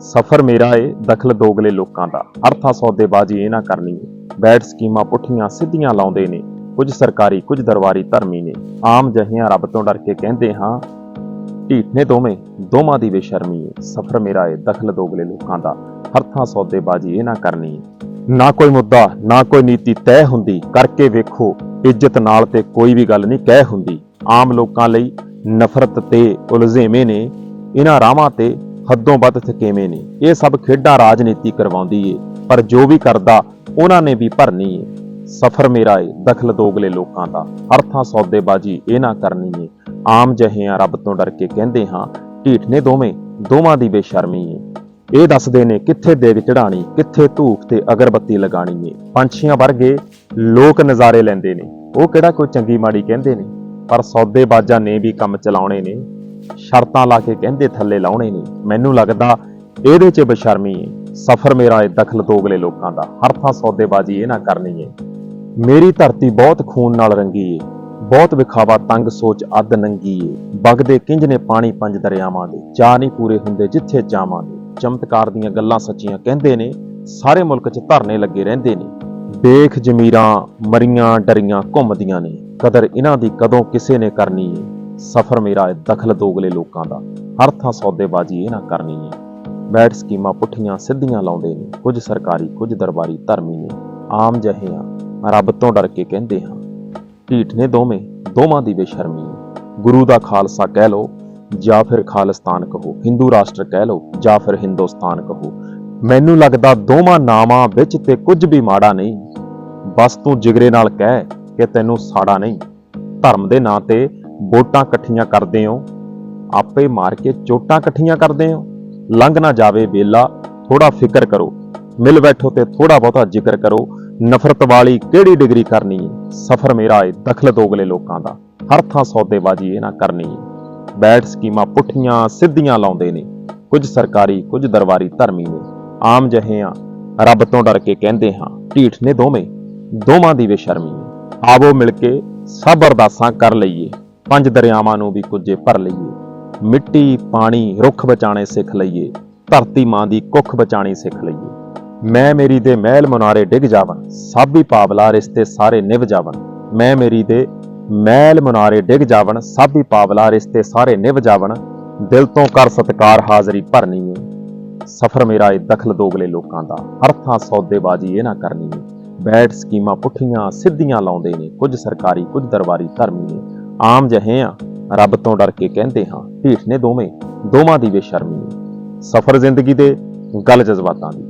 ਸਫਰ ਮੇਰਾ ਏ ਦਖਲ ਦੋਗਲੇ ਲੋਕਾਂ ਦਾ। ਅਰਥਾ ਸੌਦੇਬਾਜ਼ੀ ਇਹ ਨਾ ਕਰਨੀ ਏ। ਬੈਠ ਸਕੀਮਾਂ ਪੁੱਠੀਆਂ ਸਿੱਧੀਆਂ ਲਾਉਂਦੇ ਨੇ। ਕੁਝ ਸਰਕਾਰੀ, ਕੁਝ ਦਰਬਾਰੀ ਧਰਮੀ ਨੇ। ਆਮ ਜਹੀਆਂ ਰੱਬ ਤੋਂ ਡਰ ਕੇ ਕਹਿੰਦੇ ਹਾਂ, ਢੀਠ ਨੇ ਦੋਵੇਂ, ਦੋਵਾਂ ਦੀ ਬੇਸ਼ਰਮੀ ਏ। ਸਫਰ ਮੇਰਾ ਏ ਦਖਲ ਦੋਗਲੇ ਲੋਕਾਂ ਦਾ। ਹਰਥਾਂ ਸੌਦੇਬਾਜ਼ੀ ਇਹ ਨਾ ਕਰਨੀ ਏ। ਨਾ ਕੋਈ ਮੁੱਦਾ, ਨਾ ਕੋਈ ਨੀਤੀ ਤੈਅ ਹੁੰਦੀ। ਕਰਕੇ ਵੇਖੋ, ਇੱਜ਼ਤ ਨਾਲ ਤੇ ਕੋਈ ਵੀ ਗੱਲ ਨਹੀਂ ਕਹਿ ਹੁੰਦੀ। ਆਮ ਲੋਕਾਂ ਲਈ ਨਫ਼ਰਤ ਤੇ ਉਲਝੇਵੇਂ ਨੇ। ਇਹਨਾਂ ਰਾਵਾਂ ਤੇ ਹੱਦੋਂ ਵੱਧ ਥਕੇਵੇਂ ਨੇ। ਇਹ ਸਭ ਖੇਡਾਂ ਰਾਜਨੀਤੀ ਕਰਵਾਉਂਦੀ ਏ, ਪਰ ਜੋ ਵੀ ਕਰਦਾ, ਉਹਨਾਂ ਨੇ ਵੀ ਭਰਨੀ ਏ। ਸਫਰ ਮੇਰਾ ਏ, ਦਖਲ ਦੋਗਲੇ ਲੋਕਾਂ ਦਾ। ਅਰਥਾਂ ਸੌਦੇਬਾਜ਼ੀ, ਇਹ ਨਾ ਕਰਨੀ ਏ। ਆਮ ਜਹਿਆਂ ਰੱਬ ਤੋਂ ਡਰ ਕੇ ਕਹਿੰਦੇ ਹਾਂ, ਢੀਠ ਨੇ ਦੋਵੇਂ, ਦੋਵਾਂ ਦੀ ਬੇਸ਼ਰਮੀ ਏ। ਇਹ ਦੱਸਦੇ ਨੇ, ਕਿੱਥੇ ਦੇਗ ਚੜਾਣੀ ਕਿੱਥੇ ਧੂਪ ਤੇ ਅਗਰਬੱਤੀ ਲਗਾਣੀ ਏ। ਪੰਛੀਆਂ ਵਰਗੇ ਲੋਕ ਨਜ਼ਾਰੇ ਲੈਂਦੇ ਨੇ। ਉਹ ਕਿਹੜਾ ਕੋਈ ਚੰਗੀ ਮਾੜੀ ਕਹਿੰਦੇ ਨੇ? ਪਰ ਸੌਦੇਬਾਜ਼ਾਂ ਨੇ ਵੀ ਕੰਮ ਚਲਾਉਣੇ ਨੇ। ਸ਼ਰਤਾਂ ਲਾ ਕੇ ਕਹਿੰਦੇ ਥੱਲੇ ਲਾਉਣੇ ਨੇ। ਮੈਨੂੰ ਲੱਗਦਾ ਇਹਦੇ 'ਚ ਬਸ਼ਰਮੀ ਏ। ਸਫਰ ਮੇਰਾ ਏ ਦਖਲ ਤੋਗਲੇ ਲੋਕਾਂ ਦਾ। ਹਰ ਥਾਂ ਸੌਦੇਬਾਜ਼ੀ ਇਹ ਨਾ ਕਰਨੀ ਏ। ਮੇਰੀ ਧਰਤੀ ਬਹੁਤ ਖੂਨ ਨਾਲ ਰੰਗੀ ਏ। ਬਹੁਤ ਵਿਖਾਵਾ, ਤੰਗ ਸੋਚ, ਅੱਧ ਨੰਗੀ ਏ। ਵਗਦੇ ਕਿੰਜ ਨੇ ਪਾਣੀ ਪੰਜ ਦਰਿਆਵਾਂ ਦੇ। ਚਾਹ ਨਹੀਂ ਪੂਰੇ ਹੁੰਦੇ ਜਿੱਥੇ ਜਾਵਾਂਗੇ ਚਮਤਕਾਰ ਦੀਆਂ ਗੱਲਾਂ ਸੱਚੀਆਂ ਕਹਿੰਦੇ ਨੇ। ਸਾਰੇ ਮੁਲਕ 'ਚ ਧਰਨੇ ਲੱਗੇ ਰਹਿੰਦੇ ਨੇ। ਦੇਖ ਜ਼ਮੀਰਾਂ ਮਰੀਆਂ ਡਰੀਆਂ ਘੁੰਮਦੀਆਂ ਨੇ। ਕਦਰ ਇਹਨਾਂ ਦੀ ਕਦੋਂ ਕਿਸੇ ਨੇ ਕਰਨੀ ਏ। ਸਫਰ ਮੇਰਾ ਏ ਦਖਲ ਦੋਗਲੇ ਲੋਕਾਂ ਦਾ। ਹਰ ਥਾਂ ਸੌਦੇਬਾਜ਼ੀ ਇਹ ਨਾ ਕਰਨੀ ਹੈ ਬੈਠ ਸਕੀਮਾਂ ਪੁੱਠੀਆਂ ਸਿੱਧੀਆਂ ਲਾਉਂਦੇ ਨੇ। ਕੁਝ ਸਰਕਾਰੀ, ਕੁਝ ਦਰਬਾਰੀ ਧਰਮੀ ਨੇ। ਆਮ ਜਹੇ ਆ। ਰੱਬ ਤੋਂ ਡਰ ਕੇ ਕਹਿੰਦੇ ਹਾਂ। ਢੀਠ ਨੇ ਦੋਵੇਂ, ਦੋਵਾਂ ਦੀ ਬੇਸ਼ਰਮੀ ਗੁਰੂ ਦਾ ਖਾਲਸਾ ਕਹਿ ਲਓ, ਜਾਂ ਫਿਰ ਖਾਲਿਸਤਾਨ ਕਹੋ। ਹਿੰਦੂ ਰਾਸ਼ਟਰ ਕਹਿ ਲਓ, ਜਾਂ ਫਿਰ ਹਿੰਦੁਸਤਾਨ ਕਹੋ। ਮੈਨੂੰ ਲੱਗਦਾ ਦੋਵਾਂ ਨਾਵਾਂ ਵਿੱਚ ਤੇ ਕੁਝ ਵੀ ਮਾੜਾ ਨਹੀਂ। ਬਸ ਤੂੰ ਜਿਗਰੇ ਨਾਲ ਕਹਿ ਕਿ ਤੈਨੂੰ ਸਾੜਾ ਨਹੀਂ। ਧਰਮ ਦੇ ਨਾਂ ਤੇ ਵੋਟਾਂ ਇਕੱਠੀਆਂ ਕਰਦੇ ਹੋ, ਆਪੇ ਮਾਰ ਕੇ ਚੋਟਾਂ ਇਕੱਠੀਆਂ ਕਰਦੇ ਹੋ। ਲੰਘ ਨਾ ਜਾਵੇ ਵੇਲਾ ਥੋੜਾ ਫਿਕਰ ਕਰੋ। ਮਿਲ ਬੈਠੋ ਤੇ ਥੋੜਾ ਬਹੁਤਾ ਜ਼ਿਕਰ ਕਰੋ। ਨਫ਼ਰਤ ਵਾਲੀ ਕਿਹੜੀ ਡਿਗਰੀ ਕਰਨੀ ਹੈ? ਸਫਰ ਮੇਰਾ ਏ ਦਖਲ ਦੋਗਲੇ ਲੋਕਾਂ ਦਾ। ਹਰ ਥਾਂ ਸੌਦੇਬਾਜ਼ੀ ਇਹ ਨਾ ਕਰਨੀ ਹੈ। ਬੈਠ ਸਕੀਮਾਂ ਪੁੱਠੀਆਂ ਸਿੱਧੀਆਂ ਲਾਉਂਦੇ ਨੇ। ਕੁਝ ਸਰਕਾਰੀ, ਕੁਝ ਦਰਬਾਰੀ ਧਰਮੀ ਨੇ। ਆਮ ਜਹੇ ਆ ਰੱਬ ਤੋਂ ਡਰ ਕੇ ਕਹਿੰਦੇ ਹਾਂ, ਢੀਠ ਨੇ ਦੋਵੇਂ। ਦੋਵਾਂ ਦੀ ਬੇਸ਼ਰਮੀ ਆਵੋ ਮਿਲ ਕੇ ਸਭ ਅਰਦਾਸਾਂ ਕਰ ਲਈਏ। ਪੰਜ ਦਰਿਆਵਾਂ ਨੂੰ ਵੀ ਕੁਝੇ ਭਰ ਲਈਏ। ਮਿੱਟੀ, ਪਾਣੀ, ਰੁੱਖ ਬਚਾਣੇ ਸਿੱਖ ਲਈਏ। ਧਰਤੀ ਮਾਂ ਦੀ ਕੁੱਖ ਬਚਾਣੀ ਸਿੱਖ ਲਈਏ। ਮੈਂ ਮੇਰੀ ਦੇ ਮਹਿਲ ਮਨਾਰੇ ਡਿੱਗ ਜਾਵਨ ਸਾਬੀ ਪਾਵਲਾ ਰਿਸ਼ਤੇ ਸਾਰੇ ਨਿਭ ਜਾਵਨ ਮੈਂ ਮੇਰੀ ਦੇ ਮਹਿਲ ਮਨਾਰੇ ਡਿੱਗ ਜਾਵਨ ਸਾਬੀ ਪਾਵਲਾ ਰਿਸ਼ਤੇ ਸਾਰੇ ਨਿਭ ਜਾਵਨ ਦਿਲ ਤੋਂ ਕਰ ਸਤਕਾਰ ਹਾਜ਼ਰੀ ਭਰਨੀ ਏ। ਸਫਰ ਮੇਰਾ ਇਹ ਦਖਲ ਦੋਗਲੇ ਲੋਕਾਂ ਦਾ। ਹਰ ਥਾਂ ਸੌਦੇਬਾਜ਼ੀ ਇਹ ਨਾ ਕਰਨੀ ਏ। ਬੈਠ ਸਕੀਮਾਂ ਪੁੱਠੀਆਂ ਸਿੱਧੀਆਂ ਲਾਉਂਦੇ ਨੇ। ਕੁਝ ਸਰਕਾਰੀ, ਕੁਝ ਦਰਬਾਰੀ ਧਰਮੀ ਨੇ। ਆਮ ਜਹੇ ਆ। ਰੱਬ ਤੋਂ ਡਰ ਕੇ ਕਹਿੰਦੇ ਹਾਂ ਢੀਠ ਨੇ ਦੋਵੇਂ, ਦੋਵਾਂ ਦੀ ਬੇਸ਼ਰਮੀ। ਸਫਰ ਜ਼ਿੰਦਗੀ ਦੇ ਗੱਲ ਜਜ਼ਬਾਤਾਂ ਦੀ।